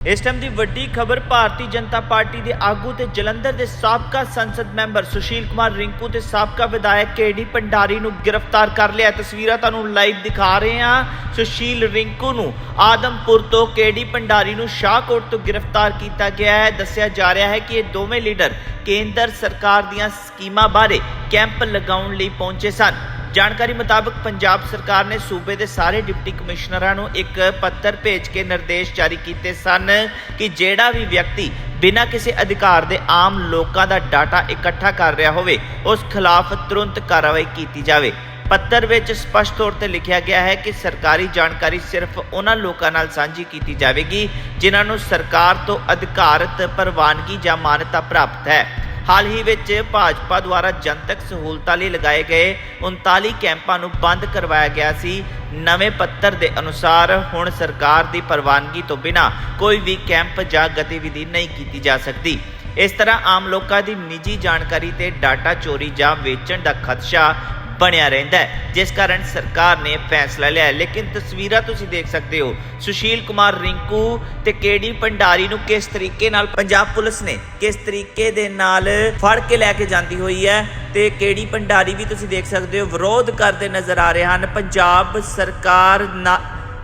ਇਸ ਟਾਈਮ ਦੀ ਵੱਡੀ ਖਬਰ ਭਾਰਤੀ ਜਨਤਾ ਪਾਰਟੀ ਦੇ ਆਗੂ ਤੇ ਜਲੰਧਰ ਦੇ ਸਾਬਕਾ ਸੰਸਦ ਮੈਂਬਰ ਸੁਸ਼ੀਲ ਕੁਮਾਰ ਰਿੰਕੂ ਤੇ ਸਾਬਕਾ ਵਿਧਾਇਕ ਕੇਡੀ ਭੰਡਾਰੀ ਨੂੰ ਗ੍ਰਿਫਤਾਰ ਕਰ ਲਿਆ। ਤਸਵੀਰਾਂ ਤੁਹਾਨੂੰ ਲਾਈਵ ਦਿਖਾ ਰਹੇ ਹਾਂ ਸੁਸ਼ੀਲ ਰਿੰਕੂ ਨੂੰ। ਆਦਮਪੁਰ ਤੋਂ ਕੇਡੀ ਭੰਡਾਰੀ ਨੂੰ ਸ਼ਾਹਕੋਟ ਤੋਂ ਗ੍ਰਿਫਤਾਰ ਕੀਤਾ ਗਿਆ ਹੈ। ਦੱਸਿਆ ਜਾ ਰਿਹਾ ਹੈ ਕਿ ਇਹ ਦੋਵੇਂ ਲੀਡਰ ਕੇਂਦਰ ਸਰਕਾਰ ਦੀਆਂ ਸਕੀਮਾਂ ਬਾਰੇ ਕੈਂਪ ਲਗਾਉਣ ਲਈ ਪਹੁੰਚੇ ਸਨ। ਜਾਣਕਾਰੀ ਮੁਤਾਬਕ ਪੰਜਾਬ ਸਰਕਾਰ ਨੇ ਸੂਬੇ ਦੇ ਸਾਰੇ ਡਿਪਟੀ ਕਮਿਸ਼ਨਰਾਂ ਨੂੰ ਇੱਕ ਪੱਤਰ ਭੇਜ ਕੇ ਨਿਰਦੇਸ਼ ਜਾਰੀ ਕੀਤੇ ਸਨ ਕਿ ਜਿਹੜਾ ਵੀ ਵਿਅਕਤੀ ਬਿਨਾਂ ਕਿਸੇ ਅਧਿਕਾਰ ਦੇ ਆਮ ਲੋਕਾਂ ਦਾ ਡਾਟਾ ਇਕੱਠਾ ਕਰ ਰਿਹਾ ਹੋਵੇ, ਉਸ ਖਿਲਾਫ ਤੁਰੰਤ ਕਾਰਵਾਈ ਕੀਤੀ ਜਾਵੇ। ਪੱਤਰ ਵਿੱਚ ਸਪਸ਼ਟ ਤੌਰ ਤੇ ਲਿਖਿਆ ਗਿਆ ਹੈ ਕਿ ਸਰਕਾਰੀ ਜਾਣਕਾਰੀ ਸਿਰਫ ਉਹਨਾਂ ਲੋਕਾਂ ਨਾਲ ਸਾਂਝੀ ਕੀਤੀ ਜਾਵੇਗੀ ਜਿਨ੍ਹਾਂ ਨੂੰ ਸਰਕਾਰ ਤੋਂ ਅਧਿਕਾਰਤ ਪ੍ਰਵਾਨਗੀ ਜਾਂ ਮਾਨਤਾ ਪ੍ਰਾਪਤ ਹੈ। ਹਾਲ ਹੀ ਵਿੱਚ ਭਾਜਪਾ ਦੁਆਰਾ ਜਨਤਕ ਸਹੂਲਤਾਂ ਲਈ ਲਗਾਏ ਗਏ 39 ਕੈਂਪਾਂ ਨੂੰ ਬੰਦ ਕਰਵਾਇਆ ਗਿਆ ਸੀ। ਨਵੇਂ ਪੱਤਰ ਦੇ ਅਨੁਸਾਰ ਹੁਣ ਸਰਕਾਰ ਦੀ ਪ੍ਰਵਾਨਗੀ ਤੋਂ ਬਿਨਾਂ ਕੋਈ ਵੀ ਕੈਂਪ ਜਾਂ ਗਤੀਵਿਧੀ ਨਹੀਂ ਕੀਤੀ ਜਾ ਸਕਦੀ। ਇਸ ਤਰ੍ਹਾਂ ਆਮ ਲੋਕਾਂ ਦੀ ਨਿੱਜੀ ਜਾਣਕਾਰੀ ਤੇ ਡਾਟਾ ਚੋਰੀ ਜਾਂ ਵੇਚਣ ਦਾ ਖਦਸ਼ਾ ਬਣਿਆ ਰਹਿੰਦਾ ਹੈ, ਜਿਸ ਕਾਰਨ ਸਰਕਾਰ ਨੇ ਫੈਸਲਾ ਲਿਆ ਲੇਕਿਨ ਤਸਵੀਰਾਂ ਤੁਸੀਂ ਦੇਖ ਸਕਦੇ ਹੋ, ਸੁਸ਼ੀਲ ਕੁਮਾਰ ਰਿੰਕੂ ਤੇ ਕੇਡੀ ਭੰਡਾਰੀ ਨੂੰ ਕਿਸ ਤਰੀਕੇ ਨਾਲ ਪੰਜਾਬ ਪੁਲਿਸ ਨੇ ਕਿਸ ਤਰੀਕੇ ਦੇ ਨਾਲ ਫੜ ਕੇ ਲੈ ਕੇ ਜਾਂਦੀ ਹੋਈ ਹੈ ਤੇ ਕੇਡੀ ਭੰਡਾਰੀ ਵੀ ਤੁਸੀਂ ਦੇਖ ਸਕਦੇ ਹੋ, ਵਿਰੋਧ ਕਰਦੇ ਨਜ਼ਰ ਆ ਰਹੇ ਹਨ। ਪੰਜਾਬ ਸਰਕਾਰ ਨਾ,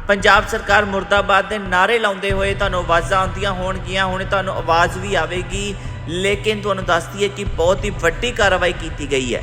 ਪੰਜਾਬ ਸਰਕਾਰ ਮੁਰਦਾਬਾਦ ਦੇ ਨਾਰੇ ਲਾਉਂਦੇ ਹੋਏ ਤੁਹਾਨੂੰ ਆਵਾਜ਼ਾਂ ਆਉਂਦੀਆਂ ਹੋਣਗੀਆਂ, ਹੁਣ ਤੁਹਾਨੂੰ ਆਵਾਜ਼ ਵੀ ਆਵੇਗੀ। ਲੇਕਿਨ ਤੁਹਾਨੂੰ ਦੱਸਦੀ ਹੈ ਕਿ ਬਹੁਤ ਹੀ ਵੱਡੀ ਕਾਰਵਾਈ ਕੀਤੀ ਗਈ ਹੈ।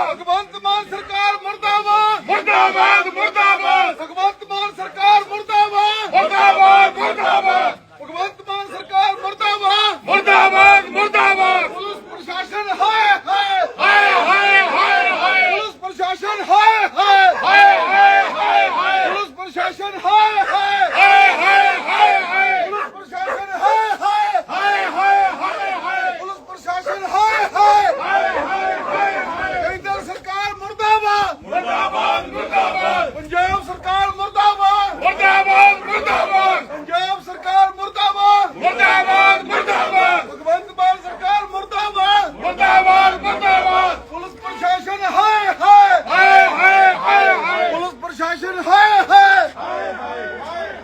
come on.